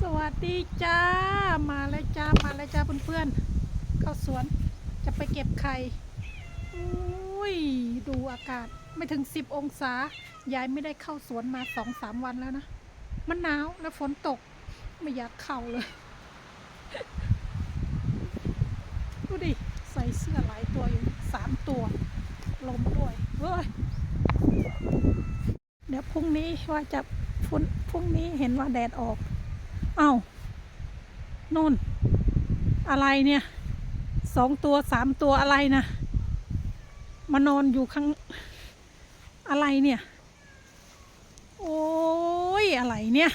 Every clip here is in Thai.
สวัสดีจ้า มาแล้วจ้า มาแล้วจ้าเพื่อนๆ เข้าสวนจะไปเก็บไข่อุ้ย ดูอากาศไม่ถึง10องศา ยายไม่ได้เข้าสวนมาสองสามวันแล้วนะ มันหนาวแล้วฝนตก ไม่อยากเข้าเลย ดูดิ ใส่เสื้อหลายตัวอยู่สามตัว ลมด้วยเฮ้ยเดี๋ยวพรุ่งนี้ว่าจะพรุ่งนี้เห็นว่าแดดออก เอา้าน่น อะไรเนี่ยสองตัวสามตัวอะไรนะมานอนอยู่ข้างอะไรเนี่ย โอ้ยอะไรเนี่ย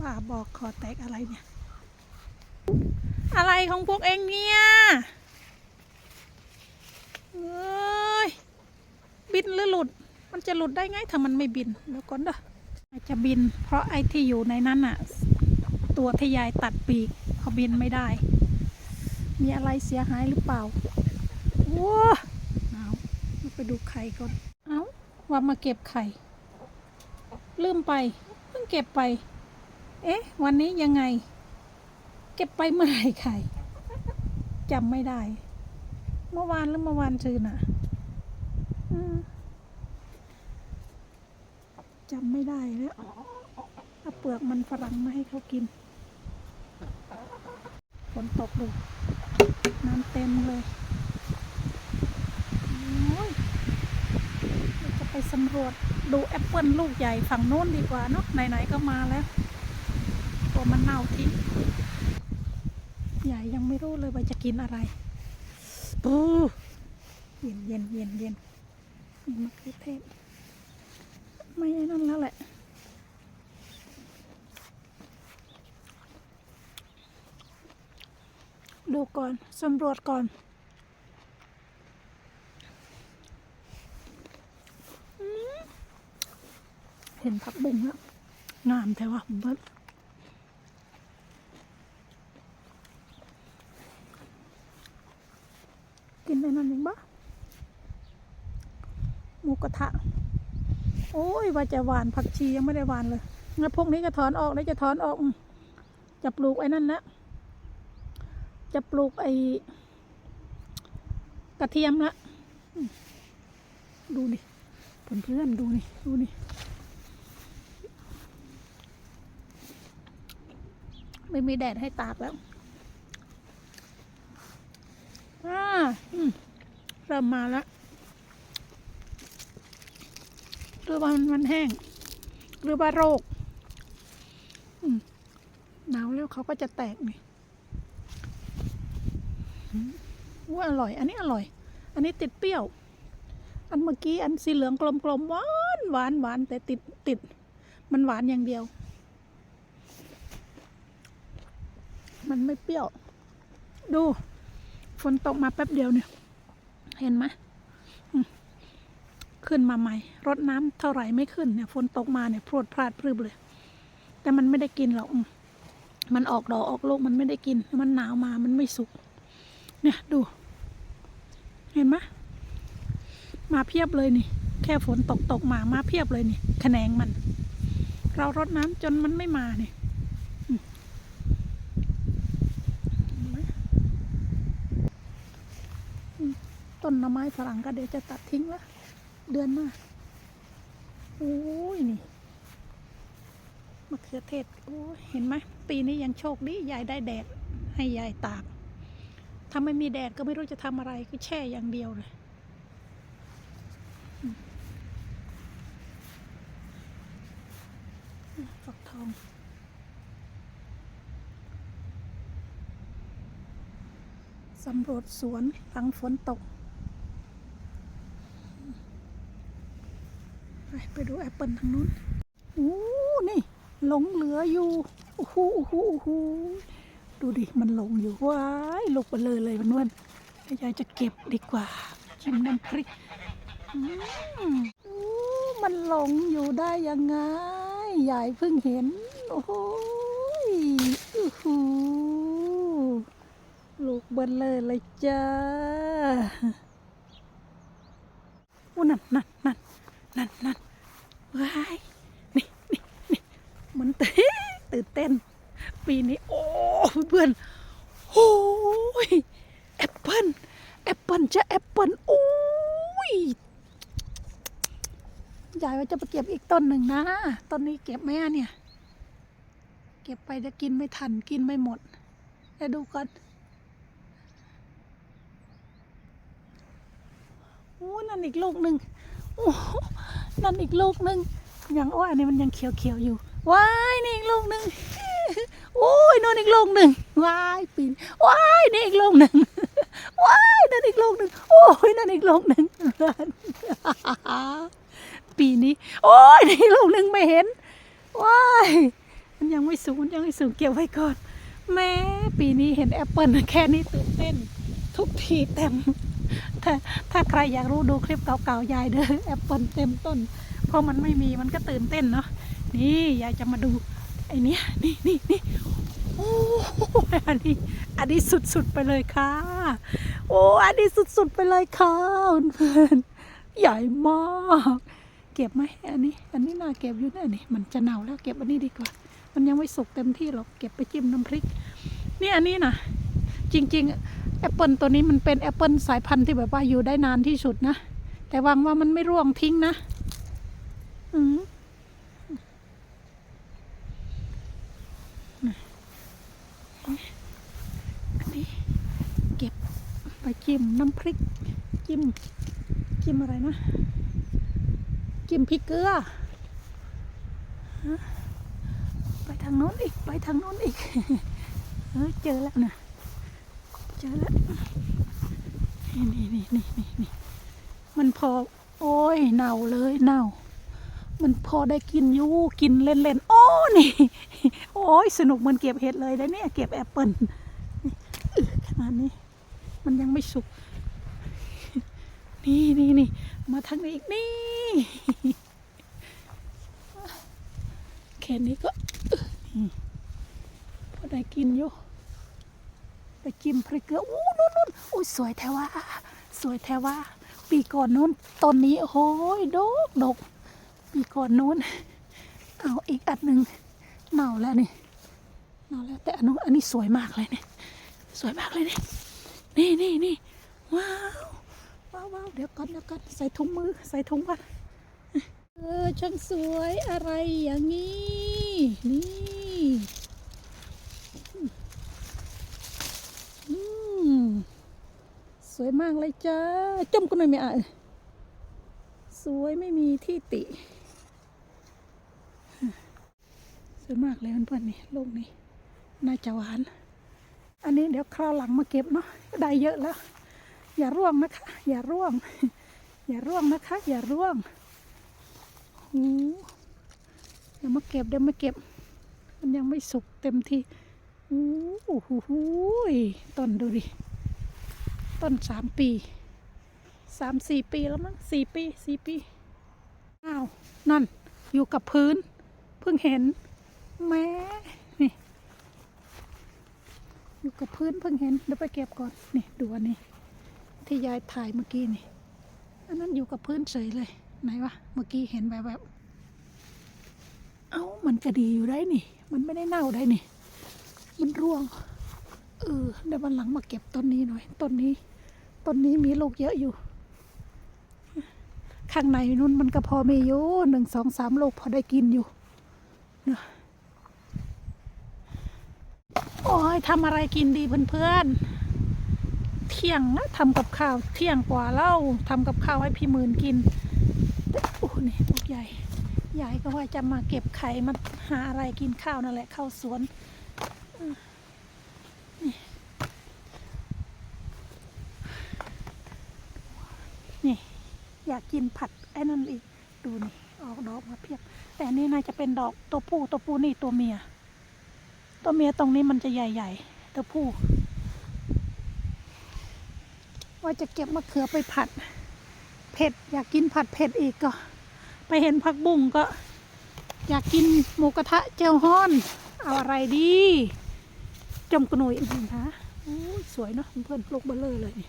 บ้าบอกคอแตกอะไรเนี่ย อะไรของพวกเองเนี่ยเอ้ยบินหรือหลุด มันจะหลุดได้ไงถ้ามันไม่บินเดี๋ยวก่อนเด้อ จะบิน เพราะไอ้ที่อยู่ในนั้นอะตัวที่ยายตัดปีกเขาบินไม่ได้ มีอะไรเสียหายหรือเปล่าว้าเอามาไปดูไข่ก่อน เอาว่ามาเก็บไข่ ลืมไปเพิ่งเก็บไป เอ๊ะ วันนี้ยังไง เก็บไปเมื่อไหร่ไข่จำไม่ได้ เมื่อวานหรือเมื่อวานซืนอะ อืม จำไม่ได้แล้วเอาเปลือกมันฝรั่งมาให้เขากิน ฝนตกดูน้ำเต็มเลยโอ้ยเราจะไปสำรวจดูแอปเปิลลูกใหญ่ฝั่งโน้นดีกว่าเนาะไหนๆก็มาแล้วตัวมันเน่าทิ้งใหญ่ยังไม่รู้เลยว่าจะกินอะไรปูเย็นเย็นเย็นเย็นนี่มะเขือเทศ ไม่ไอ้นั่นแล้วแหละดูก่อนสำรวจก่อนเห็นพักบุ้งแล้วงามแต่ว่าผมเบิ้ลกินได้นั่นเองปะหมูกระทะ โอ้ยว่าจะหวานผักชียังไม่ได้หวานเลยงั้นพวกนี้ก็ถอนออกแล้วจะถอนออก จะปลูกไอ้นั่นนะจะปลูกไอ้กระเทียมละอืมดูดิเพื่อนๆดูนี่ดูนี่ไม่มีแดดให้ตากแล้วอ่าอืมเริ่มมาแล้วห รือว่ามันมันแห้ง หรือว่าโรคหนาวแล้วเขาก็จะแตกนี่ว่าอร่อย อันนี้อร่อย อันนี้ติดเปรี้ยว อันเมื่อกี้อันสีเหลืองกลมๆหวานหวานหวานแต่ติดติด มันหวานอย่างเดียว มันไม่เปรี้ยว ดู ฝนตกมาแป๊บเดียวเนี่ย เห็นไหม ขึ้นมาใหม่ รดน้ำเท่าไหร่ไม่ขึ้นเนี่ยฝนตกมาเนี่ยพรวดพลาดพรึบเลย แต่มันไม่ได้กินหรอกมันออกดอกออกลูกมันไม่ได้กิน มันหนาวมามันไม่สุก เนี่ยดู เห็นไหมมาเพียบเลยนี่ แค่ฝนตกตกมามาเพียบเลยนี่แขนงมัน เรารดน้ำจนมันไม่มาเนี่ยต้นหน่อไม้ฝรั่งก็เดี๋ยวจะตัดทิ้งละ เดือนหน้าโอ้ยนี่มะเขือเทศโอ้เห็นไหมปีนี้ยังโชคดียายได้แดดให้ยายตากถ้าไม่มีแดดก็ไม่รู้จะทำอะไรก็แช่อย่างเดียวเลยฝักทองสำรวจสวนหลังฝนตก ไปไปดูแอปเปิลทางนู้นโอ้นี่หลงเหลืออยู่โอ้โหโอ้โหโอ้โหดูดิ มันหลงอยู่ว้ายลูกไปเลยเลยมันนวลยายจะเก็บดีกว่าชิมน้ำพริกอืมอู้มันหลงอยู่ได้ยังไงยายเพิ่งเห็น โอ้โหยอู้หูลูกเบิ้ลเลยเลยจ้าอู้นั่นนั่นนั่นนั่นนั่น ว้ายนี่นี่นี่มันตื่นเต้น ปีนี้ โอ้เพื่อนโอ้ยแอปเปิลแอปเปิลจะแอปเปิลโอ้ยยายว่าจะไปเก็บอีกต้นหนึ่งนะ ต้นนี้เก็บไหมอะเนี่ย เก็บไปจะกินไม่ทันกินไม่หมดเดี๋ยวดูก่อนโอ้นั่นอีกลูกหนึ่งโอ้ นั่นอีกลูกหนึ่งยังโอ้ยอันนี้มันยังเขียวๆอยู่ว้ายนี่อีกลูกหนึ่งโอ้ยนั่นอีกลูกหนึ่งว้ายปีนว้ายนี่อีกลูกหนึ่งว้ายนั่นอีกลูกหนึ่งโอ้ยนั่นอีกลูกหนึ่งปีนี้โอ้ยนี่ลูกหนึ่งไม่เห็นว้ายมันยังไม่สูงยังไม่สูงเก็บไว้ก่อนแม่ปีนี้เห็นแอปเปิลแค่นี้ตื่นเต้น ทุกทีเต็ม ถ้าถ้าใครอยากรู้ดูคลิปเก่าๆยายเด้อแอปเปิลเต็มต้น เพราะมันไม่มีมันก็ตื่นเต้นเนาะนี่ยายจะมาดูไอ้เนี้ยนี่นี่นี่โอ้ยอันนี้อันนี้สุดๆไปเลยค่ะ โอ้อันนี้สุดๆไปเลยค่ะเพื่อนใหญ่มากเก็บไหมอันนี้ อันนี้น่าเก็บอยู่นะนี่มันจะเน่าแล้วเก็บอันนี้ดีกว่า มันยังไม่สุกเต็มที่หรอกเก็บไปจิ้มน้ำพริก นี่อันนี้นะจริง ๆ แอปเปิลตัวนี้มันเป็นแอปเปิลสายพันธุ์ที่แบบว่าอยู่ได้นานที่สุดนะ แต่หวังว่ามันไม่ร่วงทิ้งนะอืมอันนี้เก็บไปจิ้มน้ำพริกจิ้มจิ้มอะไรนะจิ้มพริกเกลือไปทางโน้นอีก ไปทางโน้นอีกเออเจอแล้วนะ เจอแล้วนี่นี่นี่นี่นี่นี่มันพอ โอ้ยเน่าเลยเน่า มันพอได้กินอยู่กินเล่นๆโอ้นี่ โอ้ยสนุกเหมันเก็บเห็ดเลยนะเนี่ยเก็บแอปเปิลขนาดนี้ มันยังไม่สุก นี่นี่นี่มาทางนี้อีกนี่แค่นี้ก็พอได้กินอยู่ ไปจิ้มพริกเกลืออู้นู่นนู่นอุ้ยสวยแท้ว่าสวยแท้ว่า ปีก่อนนู้นต้นนี้โอ้โหดกดก ปีก่อนนู้น เอาอีกอันหนึ่งเน่าแล้วนี่เน่าแล้วแต่อันนู้นอันนี้สวยมากเลยเนี่ยสวยมากเลยเนี่ยนี่นี่นี่ว้าวว้าวว้าวเดี๋ยวก่อนเดี๋ยวก่อนใส่ถุงมือใส่ถุงก่อนเออช่างสวยอะไรอย่างนี้นี่อืม สวยมากเลยจ้าจมกันหน่อยไหมอะสวยไม่มีที่ติ สวยมากเลยเพื่อนๆนี่ลูกนี่น่าจะหวาน อันนี้เดี๋ยวคราวหลังมาเก็บเนาะได้เยอะแล้ว อย่าร่วงนะคะ อย่าร่วง อย่าร่วงนะคะ อย่าร่วงหูเดี๋ยวมาเก็บเดี๋ยวมาเก็บ มันยังไม่สุกเต็มที่โอ้โหต้นดูดิ ต้นสามปีสามสี่ปีแล้วมั้งสี่ปีสี่ปีอ้าวนั่นอยู่กับพื้น เพิ่งเห็นแม่นี่อยู่กับพื้นเพิ่งเห็นเดี๋ยวไปเก็บก่อนนี่ดูอันนี้ ที่ยายถ่ายเมื่อกี้นี่อันนั้นอยู่กับพื้นเฉยเลยไหนวะเมื่อกี้เห็นแบบแบบเอ้ามันก็ดีอยู่ได้นี่ มันไม่ได้เน่าได้นี่ มันร่วงเออเดี๋ยววันหลังมาเก็บต้นนี้หน่อยต้นนี้ ต้นนี้มีลูกเยอะอยู่ ข้างในนู้นมันก็พอมีอยู่หนึ่งสองสามลูกพอได้กินอยู่เนะโอ้ยทำอะไรกินดีเพื่อนๆ เที่ยงนะทำกับข้าวเที่ยงกว่าเล่าทำกับข้าวให้พี่หมื่นกินโอ้นี่ลูกใหญ่ใหญ่ก็ว่าจะมาเก็บไข่มาหาอะไรกินข้าวนั่นแหละข้าวสวนอ นี่ อยากกินผัดไอ้นั่นอีก ดูนี่ออกดอกมาเพียบ แต่นี่น่าจะเป็นดอกตัวผู้ตัวผู้นี่ตัวเมีย ตัวเมียตรงนี้มันจะใหญ่ๆตัวผู้ ว่าจะเก็บมะเขือไปผัด เผ็ด อยากกินผัดเผ็ดอีกก็ ไปเห็นผักบุ้งก็ อยากกินหมูกระทะเจลฮ้อน เอาอะไรดีจมกระนุยนะคะสวยเนาะเพื่อนๆปลูกเบลเลอร์เลยนี่